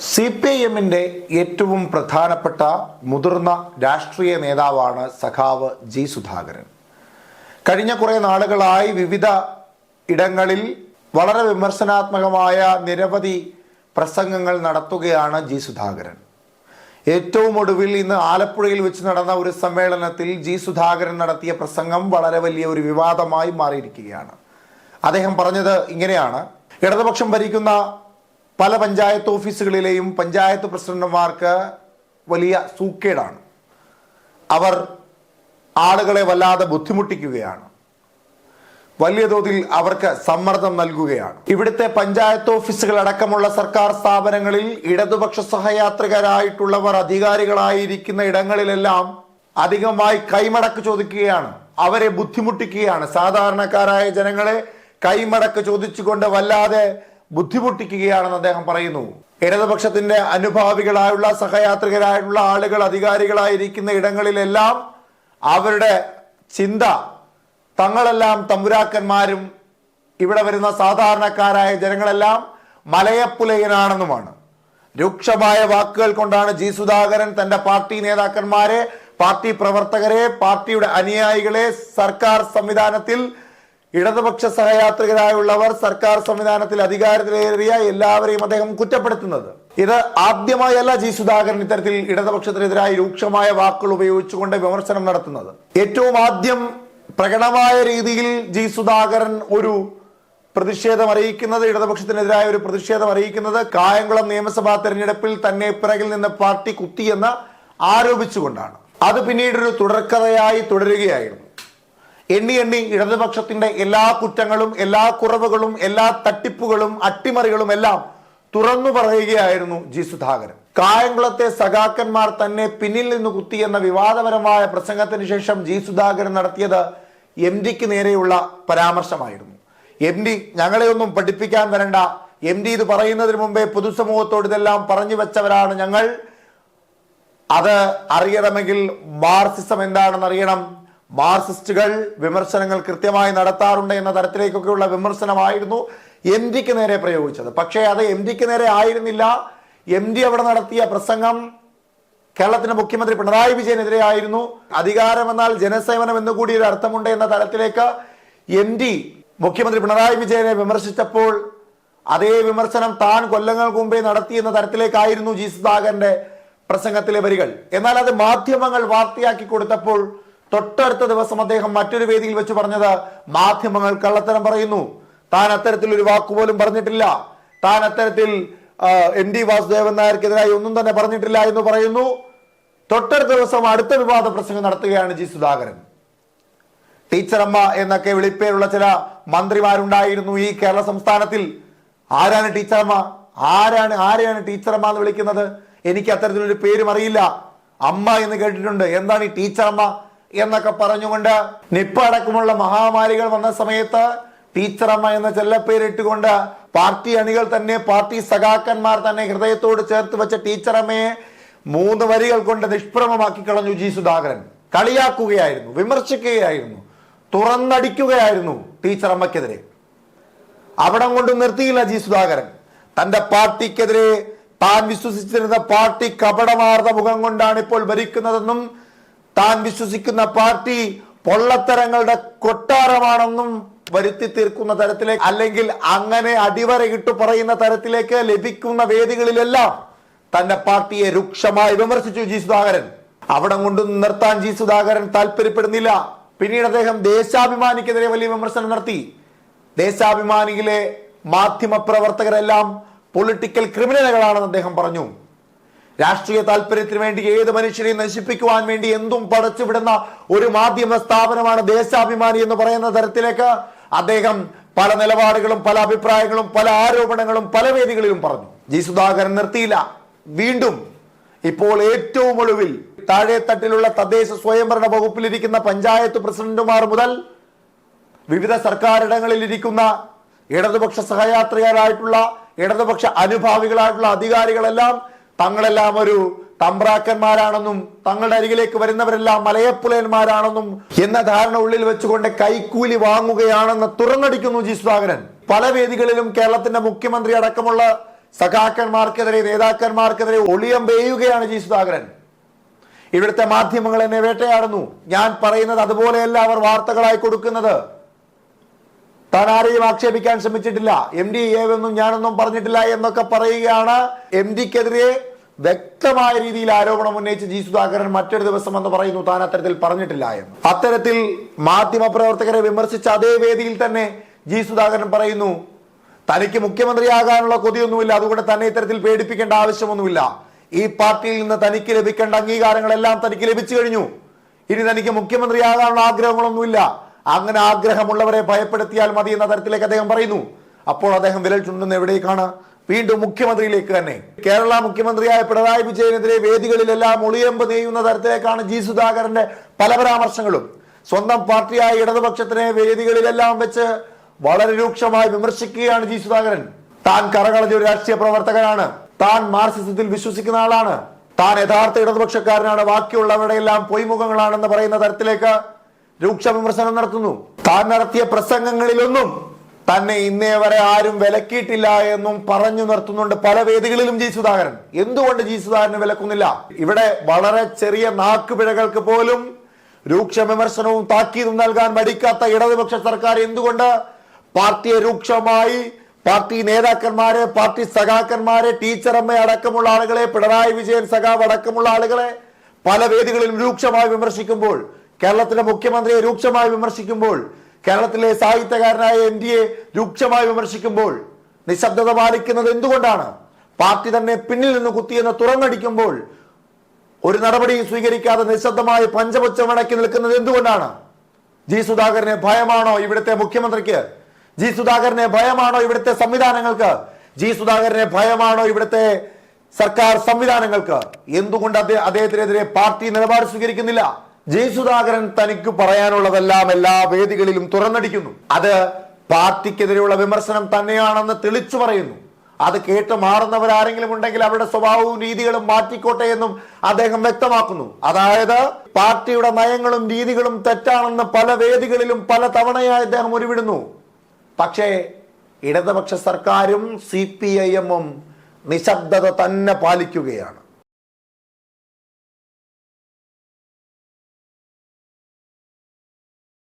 C P I എമ്മിന്റെ ഏറ്റവും പ്രധാനപ്പെട്ട മുതിർന്ന രാഷ്ട്രീയ നേതാവാണ് സഖാവ് ജി സുധാകരൻ. കഴിഞ്ഞ കുറേ നാളുകളായി വിവിധ ഇടങ്ങളിൽ വളരെ വിമർശനാത്മകമായ നിരവധി പ്രസംഗങ്ങൾ നടത്തുകയാണ് ജി സുധാകരൻ. ഏറ്റവും ഒടുവിൽ ഇന്ന് ആലപ്പുഴയിൽ വെച്ച് നടന്ന ഒരു സമ്മേളനത്തിൽ ജി സുധാകരൻ നടത്തിയ പ്രസംഗം വളരെ വലിയ ഒരു വിവാദമായി മാറിയിരിക്കുകയാണ്. അദ്ദേഹം പറഞ്ഞത് ഇങ്ങനെയാണ് ഇടതുപക്ഷം ഭരിക്കുന്ന പല പഞ്ചായത്ത് ഓഫീസുകളിലെയും പഞ്ചായത്ത് പ്രസിഡന്റുമാർക്ക് വലിയ സൂക്കേടാണ്. അവർ ആളുകളെ വല്ലാതെ ബുദ്ധിമുട്ടിക്കുകയാണ്. വലിയ തോതിൽ അവർക്ക് സമ്മർദ്ദം നൽകുകയാണ്. ഇവിടുത്തെ പഞ്ചായത്ത് ഓഫീസുകൾ അടക്കമുള്ള സർക്കാർ സ്ഥാപനങ്ങളിൽ ഇടതുപക്ഷ സഹയാത്രികരായിട്ടുള്ളവർ അധികാരികളായിരിക്കുന്ന ഇടങ്ങളിലെല്ലാം അധികമായി കൈമടക്ക് ചോദിക്കുകയാണ്. അവരെ ബുദ്ധിമുട്ടിക്കുകയാണ്. സാധാരണക്കാരായ ജനങ്ങളെ കൈമടക്ക് ചോദിച്ചുകൊണ്ട് വല്ലാതെ ബുദ്ധിമുട്ടിക്കുകയാണെന്ന് അദ്ദേഹം പറയുന്നു. ഇടതുപക്ഷത്തിന്റെ അനുഭാവികളായുള്ള സഹയാത്രികരായുള്ള ആളുകൾ അധികാരികളായിരിക്കുന്ന ഇടങ്ങളിലെല്ലാം അവരുടെ ചിന്ത തങ്ങളെല്ലാം തമ്പുരാക്കന്മാരും ഇവിടെ വരുന്ന സാധാരണക്കാരായ ജനങ്ങളെല്ലാം മലയപ്പുലയനാണെന്നുമാണ്. രൂക്ഷമായ വാക്കുകൾ കൊണ്ടാണ് ജി സുധാകരൻ തന്റെ പാർട്ടി നേതാക്കന്മാരെ പാർട്ടി പ്രവർത്തകരെ പാർട്ടിയുടെ അനുയായികളെ സർക്കാർ സംവിധാനത്തിൽ ഇടതുപക്ഷ സഹയാത്രികരായുള്ളവർ സർക്കാർ സംവിധാനത്തിൽ അധികാരത്തിലേറിയ എല്ലാവരെയും അദ്ദേഹം കുറ്റപ്പെടുത്തുന്നത്. ഇത് ആദ്യമായല്ല ജി സുധാകരൻ ഇത്തരത്തിൽ ഇടതുപക്ഷത്തിനെതിരായി രൂക്ഷമായ വാക്കുകൾ ഉപയോഗിച്ചുകൊണ്ട് വിമർശനം നടത്തുന്നത്. ഏറ്റവും ആദ്യം പ്രകടമായ രീതിയിൽ ജി സുധാകരൻ ഒരു പ്രതിഷേധം അറിയിക്കുന്നത് ഇടതുപക്ഷത്തിനെതിരായ ഒരു പ്രതിഷേധം അറിയിക്കുന്നത് കായംകുളം നിയമസഭാ തെരഞ്ഞെടുപ്പിൽ തന്നെ പിറകിൽ നിന്ന് പാർട്ടി കുത്തിയെന്ന് ആരോപിച്ചുകൊണ്ടാണ്. അത് പിന്നീട് ഒരു തുടർക്കഥയായി തുടരുകയായിരുന്നു. എണ്ണി എണ്ണി ഇടതുപക്ഷത്തിന്റെ എല്ലാ കുറ്റങ്ങളും എല്ലാ കുറവുകളും എല്ലാ തട്ടിപ്പുകളും അട്ടിമറികളും എല്ലാം തുറന്നു പറയുകയായിരുന്നു ജി സുധാകരൻ. കായംകുളത്തെ സഖാക്കന്മാർ തന്നെ പിന്നിൽ നിന്ന് കുത്തി എന്ന വിവാദപരമായ പ്രസംഗത്തിന് ശേഷം ജി സുധാകരൻ നടത്തിയത് എം ഡിക്ക് നേരെയുള്ള പരാമർശമായിരുന്നു. എം ഡി ഞങ്ങളെ ഒന്നും പഠിപ്പിക്കാൻ വരണ്ട. എം ഡി ഇത് പറയുന്നതിന് മുമ്പേ പൊതുസമൂഹത്തോട് ഇതെല്ലാം പറഞ്ഞു വെച്ചവരാണ് ഞങ്ങൾ. അത് അറിയണമെങ്കിൽ മാർസിസം എന്താണെന്ന് അറിയണം. മാർസിസ്റ്റുകൾ വിമർശനങ്ങൾ കൃത്യമായി നടത്താറുണ്ട് എന്ന തരത്തിലേക്കൊക്കെയുള്ള വിമർശനമായിരുന്നു എം ഡിക്ക് നേരെ പ്രയോഗിച്ചത്. പക്ഷേ അത് എം ഡിക്ക് നേരെ ആയിരുന്നില്ല. എം ഡി അവിടെ നടത്തിയ പ്രസംഗം കേരളത്തിന്റെ മുഖ്യമന്ത്രി പിണറായി വിജയനെതിരെ ആയിരുന്നു. അധികാരം എന്നാൽ ജനസേവനം എന്ന് കൂടി ഒരു അർത്ഥമുണ്ട് എന്ന തരത്തിലേക്ക് എം ഡി മുഖ്യമന്ത്രി പിണറായി വിജയനെ വിമർശിച്ചപ്പോൾ അതേ വിമർശനം താൻ കൊല്ലങ്ങൾക്ക് മുമ്പേ നടത്തിയെന്ന തരത്തിലേക്കായിരുന്നു ജി സുധാകരന്റെ പ്രസംഗത്തിലെ വരികൾ. എന്നാൽ അത് മാധ്യമങ്ങൾ വാർത്തയാക്കി കൊടുത്തപ്പോൾ തൊട്ടടുത്ത ദിവസം അദ്ദേഹം മറ്റൊരു വേദിയിൽ വെച്ച് പറഞ്ഞത് മാധ്യമങ്ങൾ കള്ളത്തരം പറയുന്നു. താൻ അത്തരത്തിൽ ഒരു വാക്കുപോലും പറഞ്ഞിട്ടില്ല. താൻ അത്തരത്തിൽ എൻ ഡി വാസുദേവൻ നായർക്കെതിരായി ഒന്നും തന്നെ പറഞ്ഞിട്ടില്ല എന്ന് പറയുന്നു. തൊട്ടടുത്ത ദിവസം അടുത്ത വിവാദ പ്രസംഗം നടത്തുകയാണ് ജി സുധാകരൻ. ടീച്ചറമ്മ എന്നൊക്കെ വിളിപ്പേരുള്ള ചില മന്ത്രിമാരുണ്ടായിരുന്നു ഈ കേരള സംസ്ഥാനത്തിൽ. ആരാണ് ടീച്ചറമ്മ? ആരാണ് ആരെയാണ് ടീച്ചറമ്മ എന്ന് വിളിക്കുന്നത്? എനിക്ക് അത്തരത്തിലൊരു പേരും അറിയില്ല. അമ്മ എന്ന് കേട്ടിട്ടുണ്ട്. എന്താണ് ഈ ടീച്ചറമ്മ? എന്നൊക്കെ പറഞ്ഞുകൊണ്ട് നിപ്പ അടക്കമുള്ള മഹാമാരികൾ വന്ന സമയത്ത് ടീച്ചറമ്മ എന്ന ചെല്ലപ്പേരിട്ടുകൊണ്ട് പാർട്ടി അണികൾ തന്നെ പാർട്ടി സഖാക്കന്മാർ തന്നെ ഹൃദയത്തോട് ചേർത്ത് വെച്ച ടീച്ചറമ്മയെ മൂന്ന് വരികൾ കൊണ്ട് നിഷ്പ്രമമാക്കി കളഞ്ഞു ജി സുധാകരൻ. കളിയാക്കുകയായിരുന്നു വിമർശിക്കുകയായിരുന്നു തുറന്നടിക്കുകയായിരുന്നു ടീച്ചറമ്മക്കെതിരെ അവിടം കൊണ്ട് നിർത്തിയില്ല ജി സുധാകരൻ. തന്റെ പാർട്ടിക്കെതിരെ താൻ വിശ്വസിച്ചിരുന്ന പാർട്ടി കപടമാർന്ന മുഖം കൊണ്ടാണ് ഇപ്പോൾ ഭരിക്കുന്നതെന്നും താൻ വിശ്വസിക്കുന്ന പാർട്ടി പൊള്ളത്തരങ്ങളുടെ കൊട്ടാരമാണെന്നും വരുത്തി തീർക്കുന്ന തരത്തിലേക്ക് അല്ലെങ്കിൽ അങ്ങനെ അടിവരയിട്ട് പറയുന്ന തരത്തിലേക്ക് ലഭിക്കുന്ന വേദികളിലെല്ലാം തന്റെ പാർട്ടിയെ രൂക്ഷമായി വിമർശിച്ചു ജി സുധാകരൻ. അവിടെ കൊണ്ട് നിർത്താൻ ജി സുധാകരൻ താല്പര്യപ്പെടുന്നില്ല. പിന്നീട് അദ്ദേഹം ദേശാഭിമാനിക്കെതിരെ വലിയ വിമർശനം നടത്തി. ദേശാഭിമാനിയിലെ മാധ്യമ പ്രവർത്തകരെല്ലാം പൊളിറ്റിക്കൽ ക്രിമിനലുകളാണെന്ന് അദ്ദേഹം പറഞ്ഞു. രാഷ്ട്രീയ താല്പര്യത്തിന് വേണ്ടി ഏത് മനുഷ്യരെയും നശിപ്പിക്കുവാൻ വേണ്ടി എന്തും പടച്ചുവിടുന്ന ഒരു മാധ്യമ സ്ഥാപനമാണ് ദേശാഭിമാനി എന്ന് പറയുന്ന തരത്തിലേക്ക് അദ്ദേഹം പല നിലപാടുകളും പല അഭിപ്രായങ്ങളും പല ആരോപണങ്ങളും പല വേദികളിലും പറഞ്ഞു. ജി സുധാകരൻ നിർത്തിയില്ല. വീണ്ടും ഇപ്പോൾ ഏറ്റവും ഒടുവിൽ താഴെത്തട്ടിലുള്ള തദ്ദേശ സ്വയംഭരണ വകുപ്പിലിരിക്കുന്ന പഞ്ചായത്ത് പ്രസിഡന്റുമാർ മുതൽ വിവിധ സർക്കാരിടങ്ങളിൽ ഇരിക്കുന്ന ഇടതുപക്ഷ സഹയാത്രികരായിട്ടുള്ള ഇടതുപക്ഷ അനുഭാവികളായിട്ടുള്ള അധികാരികളെല്ലാം തങ്ങളെല്ലാം ഒരു തമ്പ്രാക്കന്മാരാണെന്നും തങ്ങളുടെ അരികിലേക്ക് വരുന്നവരെല്ലാം മലയപ്പുലയന്മാരാണെന്നും എന്ന ധാരണ ഉള്ളിൽ വെച്ചുകൊണ്ട് കൈക്കൂലി വാങ്ങുകയാണെന്ന് തുറന്നടിക്കുന്നു ജി സുധാകരൻ. പല വേദികളിലും കേരളത്തിന്റെ മുഖ്യമന്ത്രി അടക്കമുള്ള സഖാക്കന്മാർക്കെതിരെ നേതാക്കന്മാർക്കെതിരെ ഒളിയം വേയുകയാണ് ജി സുധാകരൻ. ഇവിടുത്തെ മാധ്യമങ്ങൾ എന്നെ വേട്ടയാടുന്നു. ഞാൻ പറയുന്നത് അതുപോലെയല്ല അവർ വാർത്തകളായി കൊടുക്കുന്നത്. താൻ ആരെയും ആക്ഷേപിക്കാൻ ശ്രമിച്ചിട്ടില്ല. എം ഡി ഏവെന്നും ഞാനൊന്നും പറഞ്ഞിട്ടില്ല എന്നൊക്കെ പറയുകയാണ്. എം ഡിക്കെതിരെ വ്യക്തമായ രീതിയിൽ ആരോപണം ഉന്നയിച്ച് ജി സുധാകരൻ മറ്റൊരു ദിവസം എന്ന് പറയുന്നു താൻ അത്തരത്തിൽ പറഞ്ഞിട്ടില്ല എന്ന്. അത്തരത്തിൽ മാധ്യമ പ്രവർത്തകരെ വിമർശിച്ച അതേ വേദിയിൽ തന്നെ ജി സുധാകരൻ പറയുന്നു തനിക്ക് മുഖ്യമന്ത്രിയാകാനുള്ള കൊതിയൊന്നുമില്ല. അതുകൊണ്ട് തന്നെ ഇത്തരത്തിൽ പേടിപ്പിക്കേണ്ട ആവശ്യമൊന്നുമില്ല. ഈ പാർട്ടിയിൽ നിന്ന് തനിക്ക് ലഭിക്കേണ്ട അംഗീകാരങ്ങളെല്ലാം തനിക്ക് ലഭിച്ചു കഴിഞ്ഞു. ഇനി തനിക്ക് മുഖ്യമന്ത്രിയാകാനുള്ള ആഗ്രഹങ്ങളൊന്നുമില്ല. അങ്ങനെ ആഗ്രഹമുള്ളവരെ ഭയപ്പെടുത്തിയാൽ മതി എന്ന തരത്തിലേക്ക് അദ്ദേഹം പറയുന്നു. അപ്പോൾ അദ്ദേഹം വിരൽ ചുണ്ടുന്ന എവിടേക്കാണ്? വീണ്ടും മുഖ്യമന്ത്രിയിലേക്ക് തന്നെ. കേരള മുഖ്യമന്ത്രിയായ പിണറായി വിജയനെതിരെ വേദികളിലെല്ലാം ഒളിയമ്പ് നെയ്യുന്ന തരത്തിലേക്കാണ് ജി സുധാകരന്റെ പല പരാമർശങ്ങളും. സ്വന്തം പാർട്ടിയായ ഇടതുപക്ഷത്തിനെ വേദികളിലെല്ലാം വെച്ച് വളരെ രൂക്ഷമായി വിമർശിക്കുകയാണ് ജി സുധാകരൻ. താൻ കറകളഞ്ഞ ഒരു രാഷ്ട്രീയ പ്രവർത്തകനാണ്. താൻ മാർസിസത്തിൽ വിശ്വസിക്കുന്ന ആളാണ്. താൻ യഥാർത്ഥ ഇടതുപക്ഷക്കാരനാണ്. ബാക്കിയുള്ളവരുടെ എല്ലാം പൊയ്മുഖങ്ങളാണെന്ന് പറയുന്ന തരത്തിലേക്ക് രൂക്ഷ വിമർശനം നടത്തുന്നു. താൻ നടത്തിയ പ്രസംഗങ്ങളിലൊന്നും തന്നെ ഇന്നേ വരെ ആരും വിലക്കിയിട്ടില്ല എന്നും പറഞ്ഞു നിർത്തുന്നുണ്ട് പല വേദികളിലും ജി സുധാകരൻ. എന്തുകൊണ്ട് ജി സുധാകരന് വിലക്കുന്നില്ല? ഇവിടെ വളരെ ചെറിയ നാക്കുപിഴകൾക്ക് പോലും രൂക്ഷ വിമർശനവും താക്കീതും നൽകാൻ മടിക്കാത്ത ഇടതുപക്ഷ സർക്കാർ എന്തുകൊണ്ട് പാർട്ടിയെ രൂക്ഷമായി പാർട്ടി നേതാക്കന്മാരെ പാർട്ടി സഖാക്കന്മാരെ ടീച്ചറമ്മ അടക്കമുള്ള ആളുകളെ പിണറായി വിജയൻ സഖാവ് അടക്കമുള്ള ആളുകളെ പല വേദികളിലും രൂക്ഷമായി വിമർശിക്കുമ്പോൾ കേരളത്തിലെ മുഖ്യമന്ത്രിയെ രൂക്ഷമായി വിമർശിക്കുമ്പോൾ കേരളത്തിലെ സാഹിത്യകാരനായ എൻ ഡി എ രൂക്ഷമായി വിമർശിക്കുമ്പോൾ നിശബ്ദത പാലിക്കുന്നത് എന്തുകൊണ്ടാണ്? പാർട്ടി തന്നെ പിന്നിൽ നിന്ന് കുത്തിയെന്ന് തുറന്നടിക്കുമ്പോൾ ഒരു നടപടിയും സ്വീകരിക്കാതെ നിശബ്ദമായി പഞ്ചപുച്ചമടക്കി നിൽക്കുന്നത് എന്തുകൊണ്ടാണ്? ജി സുധാകരനെ ഭയമാണോ ഇവിടുത്തെ മുഖ്യമന്ത്രിക്ക്? ജി സുധാകരനെ ഭയമാണോ ഇവിടുത്തെ സംവിധാനങ്ങൾക്ക്? ജി സുധാകരനെ ഭയമാണോ ഇവിടുത്തെ സർക്കാർ സംവിധാനങ്ങൾക്ക്? എന്തുകൊണ്ട് അദ്ദേഹ- അദ്ദേഹത്തിനെതിരെ പാർട്ടി നിലപാട് സ്വീകരിക്കുന്നില്ല? ജി സുധാകരൻ തനിക്ക് പറയാനുള്ളതെല്ലാം എല്ലാ വേദികളിലും തുറന്നടിക്കുന്നു. അത് പാർട്ടിക്കെതിരെയുള്ള വിമർശനം തന്നെയാണെന്ന് തെളിച്ചു പറയുന്നു. അത് കേട്ട് മാറുന്നവർ ആരെങ്കിലും ഉണ്ടെങ്കിൽ അവരുടെ സ്വഭാവവും രീതികളും മാറ്റിക്കോട്ടെ എന്നും അദ്ദേഹം വ്യക്തമാക്കുന്നു. അതായത് പാർട്ടിയുടെ നയങ്ങളും രീതികളും തെറ്റാണെന്ന് പല വേദികളിലും പല തവണയായി അദ്ദേഹം ഉരുവിടുന്നു. പക്ഷേ ഇടതുപക്ഷ സർക്കാരും സി പി ഐ എമ്മും നിശബ്ദത തന്നെ പാലിക്കുകയാണ്.